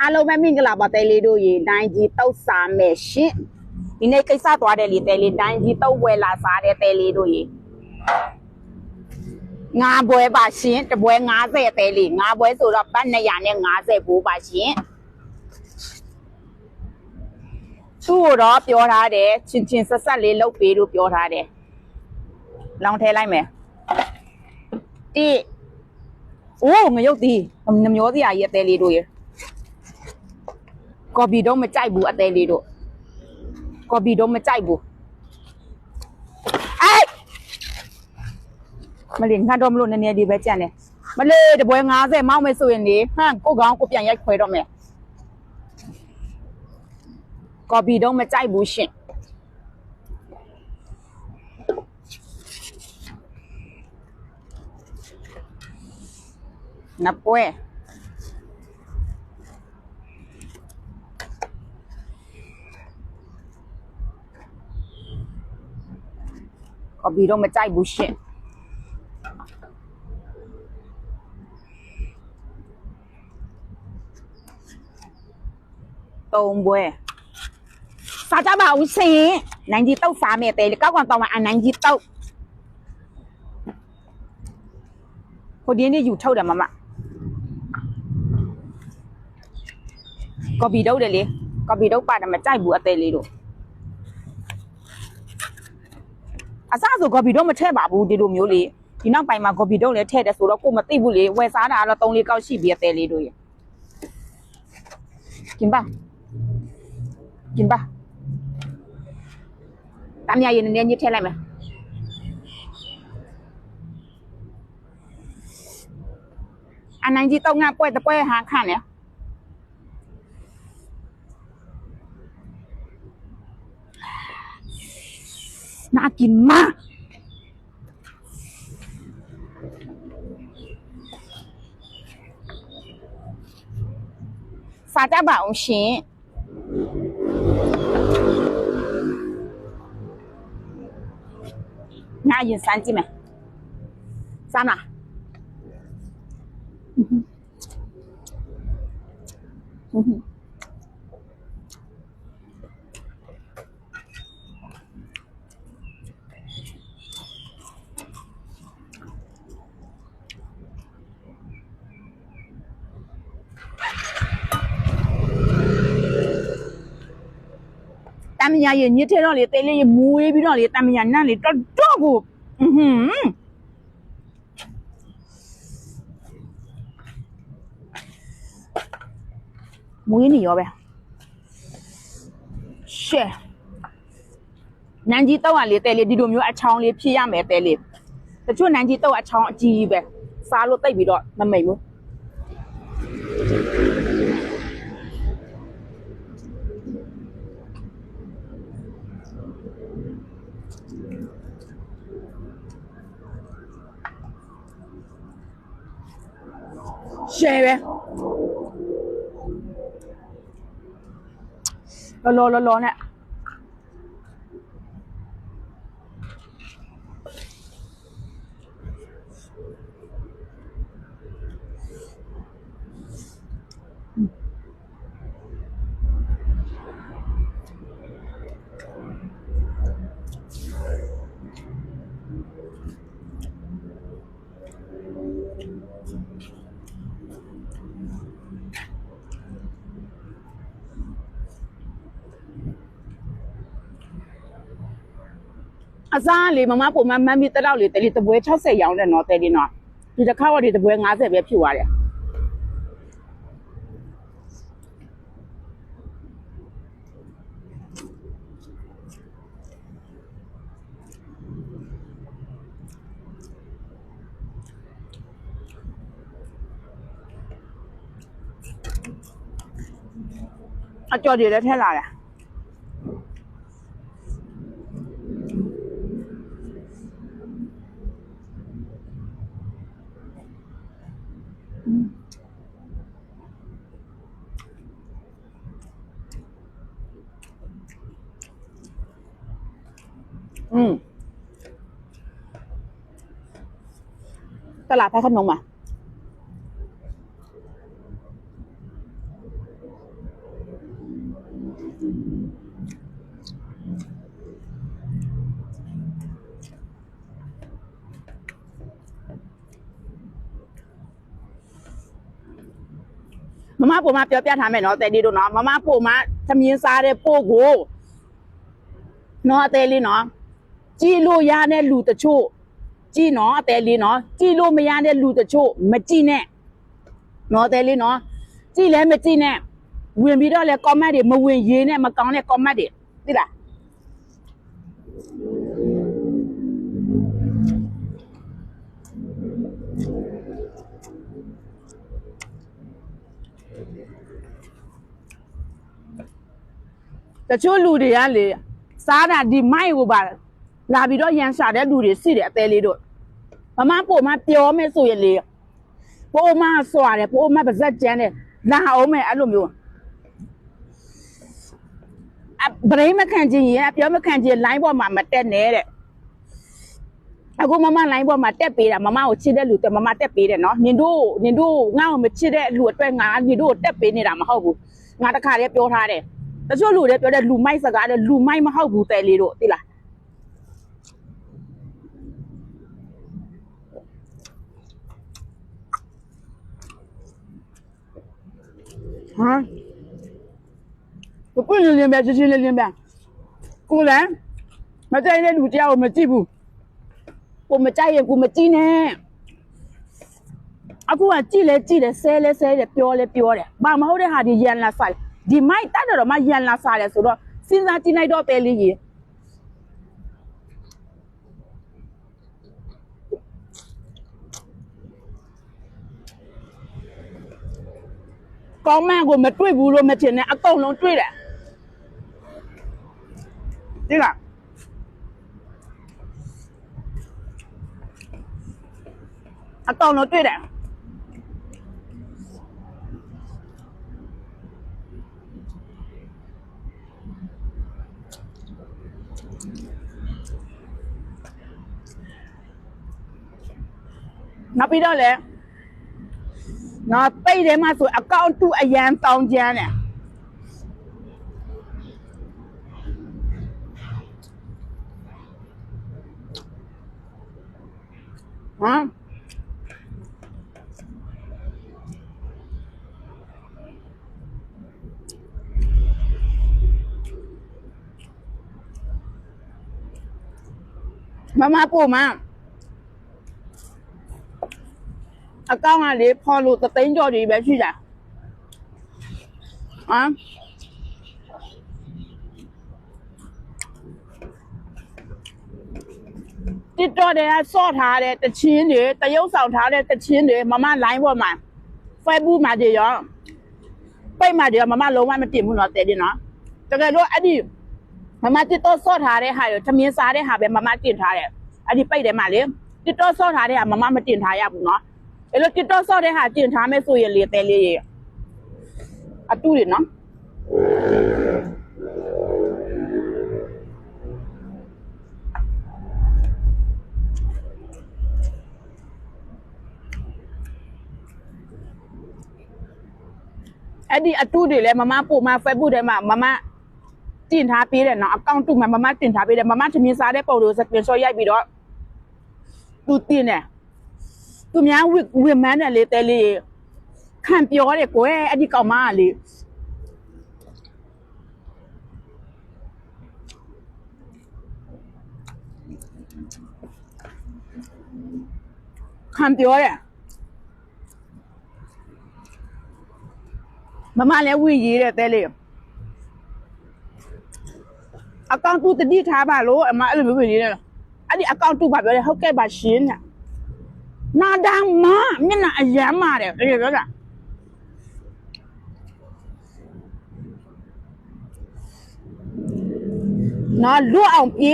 အားလုံးပဲမင်္ဂလာပါတဲလေးတို့ရေတိုင်းကြီးတောက်စားမယ်ရှင်ဒီနေ့ကိစ္စသွားတယ်လေတဲလေးတိုင်းကြီးတောက်ဝယ်လာစားတဲ့တဲလေးတို့ရေငါးပွဲပါရှင်တပွဲ90တဲလေးငါးပွဲဆိုတော့ပတ်250ဘူးပါရှင်သူ့ကိုတော့ပြောထားတယ်ချင်းချင်းဆက်ဆက်လေးလုပ်ပေးလို့ပြောထားတယ်လောင်းထဲလိုက်မယ်တိ အိုးငရုတ်ဒီနှမျောစရာကြီးအသေးလေးတို့ရေကော်ပီတော့မကြိုက်ဘူးအသေးလေးတို့ကော်ပီတော့မကြိုက်ဘူးအေးမလေးငါတော့မလို့နည်းနည်းဒီပဲကြံ့တယ်မလေးတပွဲ90မောင်းမယ်ဆိုရင်လေဟမ်ကိုကောင်ကိုပြန်ရိုက်ခွဲတော့မယ်ကော်ပီတော့မကြိုက်ဘူးရှင် နပွဲကော်ပီတော့မကြိုက်ဘူးရှင့်တုံးပွဲစားကြပါဦးရှင်နိုင်ကြီးတောက်စားမယ်တဲလေကောက်ကောင်တောင်းမှာအနိုင် ကြီးတောက်ဟိုဒီနေ့ယူထုတ်တယ်မမကော်ပီတော့တယ်လေကော်ပီတော့ပါတယ်မကြိုက်ဘူးအသေးလေးတို့ အစဆိုကော်ပီတော့မထည့်ပါဘူးဒီလိုမျိုးလေးဒီနောက်ပိုင်းမှာကော်ပီတော့လည်းထည့်တယ်ဆိုတော့ကိုမသိဘူးလေဝယ်စားတာကတော့3လေးကောက်ရှိပြီအသေးလေးတို့ရกินป่ะกินป่ะตามยาเย็นเนี้ยยึดเท่าไรไหมอันนั้นที่ต้องงานป่วยแต่ป่วยหาขันเนี่ย น่ากินมาก ฟ้าจะเบาชีน่ากินสามจีไหมสามอ่ะอืมอืม မ်းမညာရင်ညစ်ထဲတော့လေတဲလေးရေမူရေးပြီးတော့လေတမ်းမညာနန့်လေတော်တော်ကိုอือหือမူရေးနေရောပဲရှယ်နန်ကြီးတော့ကလေတဲလေးဒီလိုမျိုးအချောင်းလေးဖြည့်ရမယ်တဲလေးတချို့နန်ကြီးတော့အချောင်းအကြီးကြီးပဲစားလို့တိတ်ပြီးတော့မမိတ်ဘူး ရှယ်ပဲလောလောလောလောနဲ့ အစားလေမမပုံမှန်မမ်းပြီးတက်တော့လေတယ်လီတပွဲ60ရောင်းတယ်နော်တယ်လီနော်ဒီတစ်ခါတော့ဒီတပွဲ90ပဲဖြစ်သွားတယ်အကျော်တွေလည်းထက်လာတယ် อืมตลาดพระขนงอ่มาม่าปูมาเปียวเปียถามแมเนาะแต่ดีดูเนาะมาม่าปูมาทำยีนซาเดปูกูเนาะเตลีเนาะ ကြည်လို့ရတဲ့လူတချို့ကြည်နော်အသေးလေးနော်ကြည်လို့မရတဲ့လူတချို့မကြည့်နဲ့နော်အသေးလေးနော်ကြည်လဲမကြည့်နဲ့ဝင်ပြီးတော့လဲ comment တွေမဝင်ရေးနဲ့မကောင်းတဲ့ comment တွေသိလားတချို့လူတွေကလေစားတာဒီမိုက်ကိုပါ လာပြီးတော့ရန်ရှာတဲ့လူတွေရှိတယ်အသေးလေးတို့မမပို့မပြောမယ်ဆိုရင်လေပို့မဆွာတယ်ပို့မပါဇက်ကျန်းတယ်လာအောင်မယ်အဲ့လိုမျိုးအဗရိမခံခြင်းရင်အပြောမခံခြင်း line ပေါ်မှာမတက်နဲ့တဲ့အခုမမ line ပေါ်မှာတက်ပေးတာမမကိုချစ်တဲ့လူတက်မမတက်ပေးတယ်နော်နင်တို့နင်တို့ငါ့ကိုမချစ်တဲ့လူအတွက်ငါနင်တို့ကိုတက်ပေးနေတာမဟုတ်ဘူးငါတခါတည်းပြောထားတယ်တချို့လူတွေပြောတဲ့လူမိုက်စကားတဲ့လူမိုက်မဟုတ်ဘူးတဲ့လေးတို့သိလား ဟမ်ဘယ်လိုလင်းပဲချင်းချင်းလင်းပဲကိုလည်းမကြိုက်တဲ့လူတရားကိုမကြည့်ဘူးကိုမကြိုက်ရင်ကိုမကြည့်နဲ့အခုကကြည့်လဲကြည့်တယ်ဆဲလဲဆဲတယ်ပြောလဲပြောတယ်ဘာမဟုတ်တဲ့ဟာဒီရန်လာဆိုင်ဒီမိုက်တတ်တော့မှရန်လာစားတယ်ဆိုတော့စဉ်းစားကြည့်လိုက်တော့ပဲလေးကြီး ကောင်းမန့်ကိုမတွေ့ဘူးလို့မထင်နဲ့အကုန်လုံးတွေ့တယ်ဒီလားအကောင်လုံးတွေ့တယ်နောက်ပြီးတော့လေ နော်ပိတ်တယ်မှဆိုအကောင့်တူအရန်တောင်းကျမ်းတယ်ဟမ်မမပို့မ အကောင့်ကလေဖော်လို့သသိန်းကျော်ကြီးပဲရှိတာဟမ်တစ်တော့တဲ့ဆော့ထားတဲ့တချင်းတွေတရုပ်ဆောင်ထားတဲ့တချင်းတွေမမလိုင်းပေါ်မှာ Facebook မှာတည်းရောပိတ်မှာတည်းရောမမလုံးဝမတင်ဘူးတော့တဲ့တယ်နော်တကယ်လို့အဲ့ဒီမမတစ်တော့ဆော့ထားတဲ့ဟာရောသမင်းစားတဲ့ဟာပဲမမတင်ထားတယ်အဲ့ဒီပိတ်တယ်မှာလေတစ်တော့ဆော့ထားတဲ့ဟာမမမတင်ထားရဘူးနော် အဲ့လိုတစ်တော့ဆော့တဲ့ဟာတင်ထားမယ်ဆိုရင်လေတဲလေးရေအတူတွေနော်အဲ့ဒီအတူတွေလည်းမမပို့မ Facebook ထဲမှာမမတင်ထားပေးတယ်နော်အကောင့်တူမှာမမတင်ထားပေးတယ်မမသမင်းစားတဲ့ပုံတွေကိုစကင်ရှော့ရိုက်ပြီးတော့သူတင်တယ် သူများဝစ်ဝစ်မန်းတယ်လေတဲလေးခံပြောတယ်ကွယ်အဲ့ဒီကောင်မကလေခံပြောတယ်မမလည်းဝိရေးတဲ့တဲလေးအကောင့်တူတတိထားပါလို့အမအဲ့လိုမျိုးဝိရေးတယ်အဲ့ဒီအကောင့်တူပါပြောတယ်ဟုတ်ကဲ့ပါရှင် တဲ့နာဒံမမျက်နှာအယမ်းမာတယ်တကယ်ပြောတာနော်လွတ်အောင်ပြေး